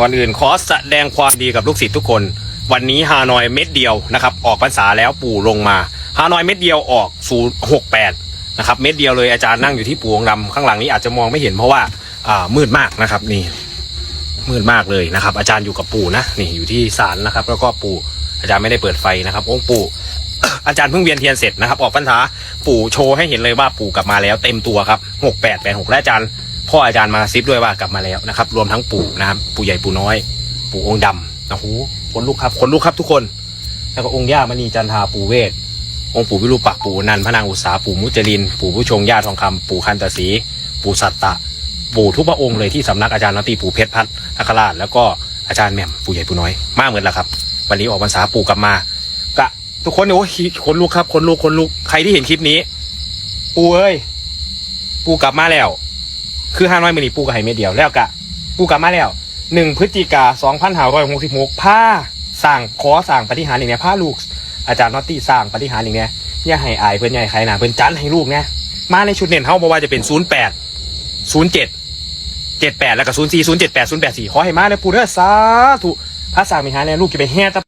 ก่อนอื่นขอแสดงความดีกับลูกศิษย์ทุกคน วันนี้ฮานอยเม็ดเดียวนะครับ ออกพรรษาแล้วปู่ลงมาฮานอยเม็ดเดียวออกศูนย์หกแปดนะครับเม็ดเดียวเลยอาจารย์นั่งอยู่ที่ปู่องดำข้างหลังนี้อาจจะมองไม่เห็นเพราะว่าอ่ามืดมากนะครับนี่มืดมากเลยนะครับ อาจารย์อยู่กับปู่นะนี่อยู่ที่ศาลนะครับ แล้วก็ปู่อาจารย์ไม่ได้เปิดไฟนะครับ องค์ปู่อาจารย์เพิ่งเวียนเทียนเสร็จนะครับ ออกพรรษาปู่โชว์ให้เห็นเลยว่าปู่กลับมาแล้วเต็มตัวครับหกแปดแปดหกและอาจารย์ พ่ออาจารย์มาซิบด้วยว่ากลับมาแล้วนะครับ รวมทั้งปู่นะครับปู่ใหญ่ปู่น้อย ปู่องค์ดำโอ้โหคนลุกครับคนลุกครับทุกคน แล้วก็องค์ย่ามณีจันทาปู่เวทองค์ปู่วิรูปักปู่นันพระนางอุษาปู่มุจลิน ปู่ผู้ชงญาติทองคำปู่คันตสี ปู่สัตตะ ปู่ทุกพระองค์เลยที่สำนักอาจารย์นตีปู่เพชรพัฒน์อัคราชแล้วก็อาจารย์แหม่มปู่ใหญ่ปู่น้อยมากเหมือนละครับ วันนี้ออกพรรษาปู่กลับมากะทุกคนโอ้ยคนลุกครับคนลุกคนลุกใครที่เห็นคลิปนี้ ปู่เอ้ย ปู่กลับมาแล้ว คือห้าน้อยมินิปูกับไฮเมดเดียวแล้วกะปูกลับมาแล้วหนึ่งพฤศจิกาสองพันห้าร้อยหกสิบหกผ้าสั่งขอสั่งปฏิหารอย่างเนี้ยผ้าลูก อาจารย์นอตตี้สร้างปฏิหารอย่างเนี้ยอย่าให้อายเพื่อนใหญ่ใครหนาเพื่อนจันให้ลูกเนี่ยมาในชุดเน้นเขาบอกว่าจะเป็นศูนย์แปดศูนย์เจ็ดเจ็ดแปดแล้วก็ศูนย์สี่ศูนย์เจ็ดแปดศูนย์แปดสี่ขอให้มาเลยปูเด้อสาธุพระสร้างมีหารเนี่ยลูกจะไปแห่ตะ